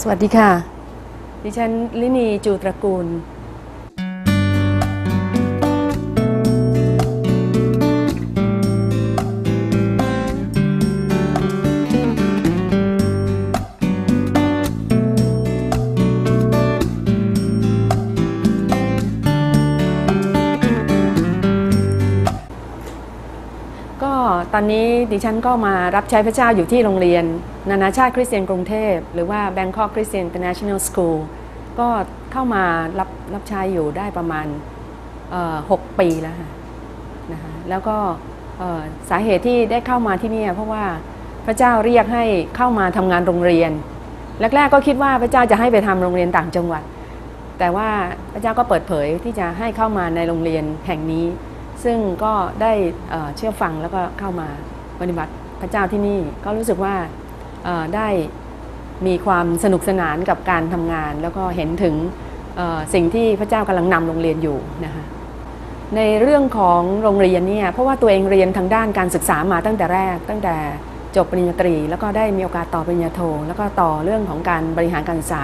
สวัสดีค่ะ ดิฉันลินีจูตระกูล อนนี้ดิฉันก็มารับใช้พระเจ้าอยู่ที่โรงเรียน นานาชาติคริสเตียนกรุงเทพ หรือว่า Bangkok Christian International School ก็เข้ามารับรับใช้อยู่ได้ประมาณ 6 ปีแล้วค่ะนะคะแล้วก็สาเหตุที่ได้เข้ามาที่นี่เพราะว่าพระเจ้าเรียกให้เข้ามาทำงานโรงเรียนแรกๆก็คิดว่าพระเจ้าจะให้ไปทำโรงเรียนต่างจังหวัด แต่ว่าพระเจ้าก็เปิดเผยที่จะให้เข้ามาในโรงเรียนแห่งนี้ ซึ่งก็ได้เชื่อฟังแล้วก็เข้ามาปฏิบัติพระเจ้าที่นี่ก็รู้สึกว่าได้มีความสนุกสนานกับการทำงาน แล้วก็เห็นถึงสิ่งที่พระเจ้ากำลังนำโรงเรียนอยู่นะคะในเรื่องของโรงเรียนเนี่ยเพราะว่าตัวเองเรียนทางด้านการศึกษามาตั้งแต่แรก ตั้งแต่จบปริญญาตรี แล้วก็ได้มีโอกาสต่อปริญญาโท แล้วก็ต่อเรื่องของการบริหารการศึกษา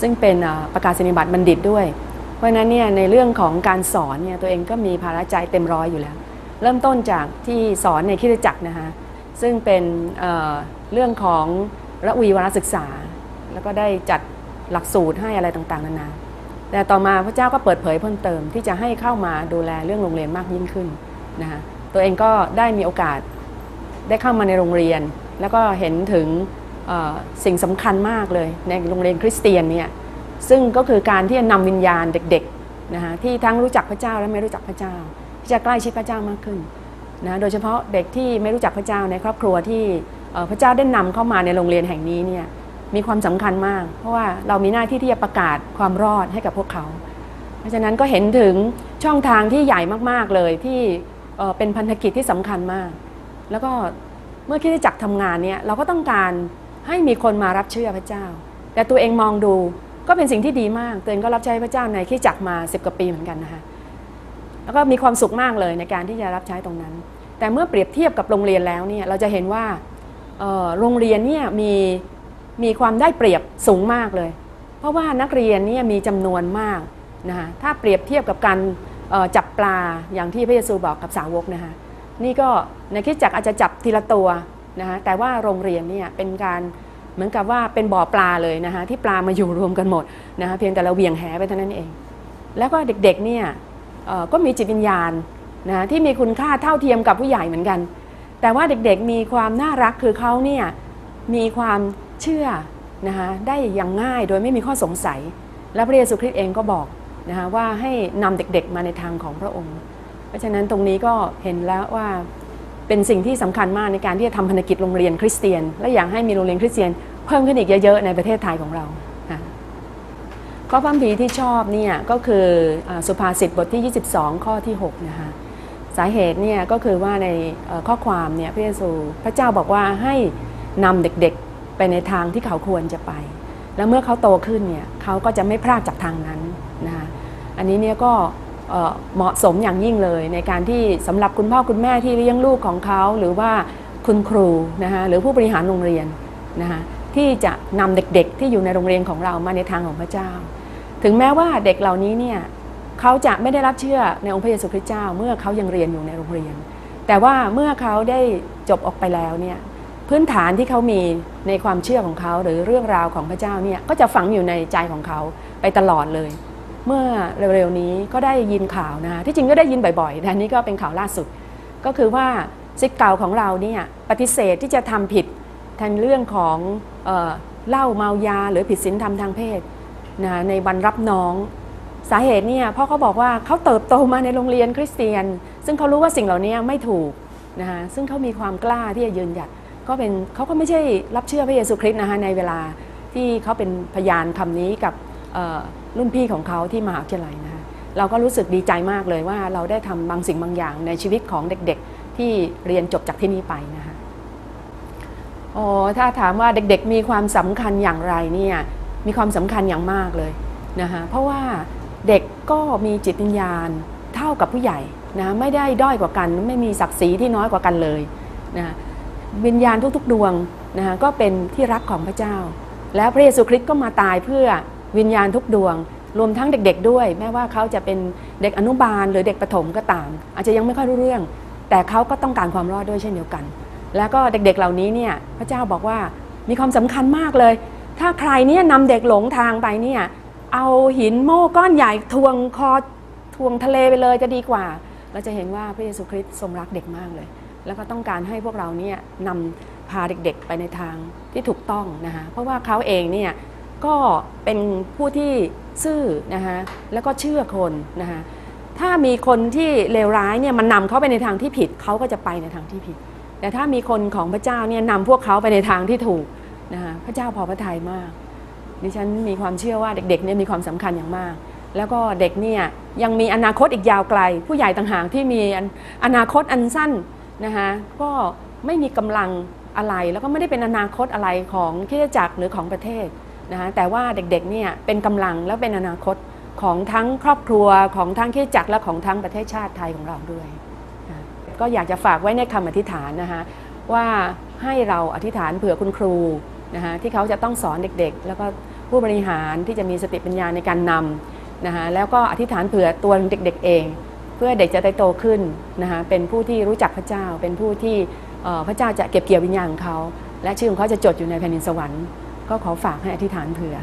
ซึ่งเป็นประกาศนียบัตรบัณฑิตด้วย เพราะฉะนั้นเนี่ยในเรื่องของการสอนเนี่ยตัวเองก็มีภาระใจเต็มร้อยอยู่แล้ว เริ่มต้นจากที่สอนในคริสตจักรนะคะซึ่งเป็นเเรื่องของระวีวารศึกษา แล้วก็ได้จัดหลักสูตรให้อะไรต่างๆนานาแต่ต่อมาพระเจ้าก็เปิดเผยเพิ่มเติมที่จะให้เข้ามาดูแลเรื่องโรงเรียนมากยิ่งขึ้นนะคะตัวเองก็ได้มีโอกาสได้เข้ามาในโรงเรียน แล้วก็เห็นถึงสิ่งสำคัญมากเลยในโรงเรียนคริสเตียนเนี่ย ซึ่งก็คือการที่จะนำวิญญาณเด็กๆนะคะที่ทั้งรู้จักพระเจ้าและไม่รู้จักพระเจ้าที่จะใกล้ชิดพระเจ้ามากขึ้นนะโดยเฉพาะเด็กที่ไม่รู้จักพระเจ้าในครอบครัวที่พระเจ้าได้นำเข้ามาในโรงเรียนแห่งนี้เนี่ยมีความสำคัญมาก เพราะว่าเรามีหน้าที่ที่จะประกาศความรอดให้กับพวกเขา เพราะฉะนั้นก็เห็นถึงช่องทางที่ใหญ่มากๆเลยที่เป็นพันธกิจที่สำคัญมาก แล้วก็เมื่อคิดจักรทำงานเนี่ยเราก็ต้องการให้มีคนมารับเชื่อพระเจ้า แต่ตัวเองมองดู ก็เป็นสิ่งที่ดีมาก เตัวเองก็รับใช้พระเจ้าในคริดจักรมา10กว่าปีเหมือนกันนะคะแล้วก็มีความสุขมากเลยในการที่จะรับใช้ตรงนั้น แต่เมื่อเปรียบเทียบกับโรงเรียนแล้วเนี่ยเราจะเห็นว่าโรงเรียนเนี่ยมีมีความได้เปรียบสูงมากเลย เพราะว่านักเรียนเนี่ยมีจำนวนมากนะคะถ้าเปรียบเทียบกับการจับปลาอย่างที่พระเยซูบอกกับสาวกนะคะนี่ก็ในคิดจักรอาจจะจับทีละตัวนะคะแต่ว่าโรงเรียนเนี่ยเป็นการ เหมือนกับว่าเป็นบ่อปลาเลยนะคะที่ปลามาอยู่รวมกันหมดนะคะเพียงแต่เราเวียงแหไปเท่านั้นเอง แล้วก็เด็กๆเนี่ยก็มีจิตวิญญาณนะที่มีคุณค่าเท่าเทียมกับผู้ใหญ่เหมือนกัน แต่ว่าเด็กๆมีความน่ารักคือเขาเนี่ยมีความเชื่อนะคะได้อย่างง่ายโดยไม่มีข้อสงสัย และพระเยซูคริสต์เองก็บอกนะคะว่าให้นำเด็กๆมาในทางของพระองค์ เพราะฉะนั้นตรงนี้ก็เห็นแล้วว่า เป็นสิ่งที่สำคัญมากในการที่จะทำพันธกิจโรงเรียนคริสเตียน และอยากให้มีโรงเรียนคริสเตียน เพิ่มขึ้นอีกเยอะๆ ในประเทศไทยของเราค่ะข้อพระคัมภีที่ชอบเนี่ยก็คืออสุภาษิตบทที่ 22 ข้อที่6นะคะสาเหตุเนี่ยก็คือว่าในข้อความเนี่ยพระเยซูพระเจ้าบอกว่าให้นำเด็กๆไปในทางที่เขาควรจะไป แล้วเมื่อเขาโตขึ้นเนี่ยเขาก็จะไม่พลาดจากทางนั้นนะคะอันนี้เนี่ยก็ เหมาะสมอย่างยิ่งเลย ในการที่สำหรับคุณพ่อคุณแม่ที่เลี้ยงลูกของเขาหรือว่าคุณครูนะคะหรือผู้บริหารโรงเรียนนะคะที่จะนำเด็กๆ ที่อยู่ในโรงเรียนของเรามาในทางของพระเจ้า ถึงแม้ว่าเด็กเหล่านี้เนี่ยเขาจะไม่ได้รับเชื่อในองค์พระเยซูคริสต์เจ้า เมื่อเขายังเรียนอยู่ในโรงเรียน แต่ว่าเมื่อเขาได้จบออกไปแล้วเนี่ยพื้นฐานที่เขามีในความเชื่อของเขาหรือเรื่องราวของพระเจ้าเนี่ยก็จะฝังอยู่ในใจของเขาไปตลอดเลย เมื่อเร็วๆนี้ก็ได้ยินข่าวนะคะที่จริงก็ได้ยินบ่อยๆแต่นี้ก็เป็นข่าวล่าสุด ก็คือว่าซิกเก่าของเราเนี่ยปฏิเสธที่จะทำผิดทางเรื่องของเอ่อเหล้าเมายาหรือผิดศีลธรรมทางเพศนะในวันรับน้องสาเหตุเนี่ยพราะเขาบอกว่าเขาเติบโตมาในโรงเรียนคริสเตียน ซึ่งเขารู้ว่าสิ่งเหล่านี้ไม่ถูกนะคะซึ่งเขามีความกล้าที่จะยืนหยัดก็เป็นเขาก็ไม่ใช่รับเชื่อพระเยซูคริสต์นะคะในเวลาที่เขาเป็นพยานคำนี้กับ รุ่นพี่ของเขาที่มหาวิทยาลัยนะคะเราก็รู้สึกดีใจมากเลยว่าเราได้ทำบางสิ่งบางอย่างในชีวิตของเด็กๆ ที่เรียนจบจากที่นี่ไปนะคะโอ๋อถ้าถามว่าเด็กๆมีความสำคัญอย่างไรเนี่ยมีความสำคัญอย่างมากเลยนะคะเพราะว่าเด็กก็มีจิตวิญญาณเท่ากับผู้ใหญ่นะไม่ได้ด้อยกว่ากัน ไม่มีศักดิ์ศรีที่น้อยกว่ากันเลยนะวิญญาณทุกๆดวงนะคะก็เป็นที่รักของพระเจ้า แล้วพระเยซูคริสต์ก็มาตายเพื่อ วิญญาณทุกดวง รวมทั้งเด็ก ๆ ด้วย แม้ว่าเขาจะเป็นเด็กอนุบาลหรือเด็กประถมก็ตาม อาจจะยังไม่ค่อยรู้เรื่อง แต่เขาก็ต้องการความรอดด้วยเช่นเดียวกัน แล้วก็เด็กๆเหล่านี้เนี่ยพระเจ้าบอกว่ามีความสำคัญมากเลย ถ้าใครเนี่ยนำเด็กหลงทางไปเนี่ยเอาหินโม่ก้อนใหญ่ทวงคอทวงทะเลไปเลยจะดีกว่า เราจะเห็นว่าพระเยซูคริสต์ทรงรักเด็กมากเลย แล้วก็ต้องการให้พวกเราเนี่ยนำพาเด็กๆไปในทางที่ถูกต้องนะคะเพราะว่าเขาเองเนี่ย ก็เป็นผู้ที่ซื่อนะคะแล้วก็เชื่อคนนะคะถ้ามีคนที่เลวร้ายเนี่ยมันนำเขาไปในทางที่ผิดเขาก็จะไปในทางที่ผิด แต่ถ้ามีคนของพระเจ้าเนี่ยนำพวกเขาไปในทางที่ถูกนะคะพระเจ้าพอพระทัยมาก ดิฉันมีความเชื่อว่าเด็กๆเนี่ยมีความสำคัญอย่างมาก แล้วก็เด็กเนี่ยยังมีอนาคตอีกยาวไกล ผู้ใหญ่ต่างหากที่มีอนาคตอันสั้นนะคะก็ไม่มีกำลังอะไรแล้วก็ไม่ได้เป็นอนาคตอะไรของคริสตจักรหรือของประเทศ นะคะแต่ว่าเด็กๆเนี่ยเป็นกำลังแล้วเป็นอนาคตของทั้งครอบครัวของทั้งคริสตจักรและของทั้งประเทศชาติไทยของเราด้วย ก็อยากจะฝากไว้ในคำอธิษฐานนะคะว่าให้เราอธิษฐานเผื่อคุณครูนะคะที่เขาจะต้องสอนเด็กๆ แล้วก็ผู้บริหารที่จะมีสติปัญญาในการนำนะคะแล้วก็อธิษฐานเผื่อตัวเด็กๆเอง เพื่อเด็กจะได้โตขึ้นนะคะเป็นผู้ที่รู้จักพระเจ้า เป็นผู้ที่พระเจ้าจะเก็บเกี่ยววิญญาณของเขา และชื่อของเขาจะจดอยู่ในแผ่นดินสวรรค์ ก็ขอฝากให้อธิษฐานเผื่อ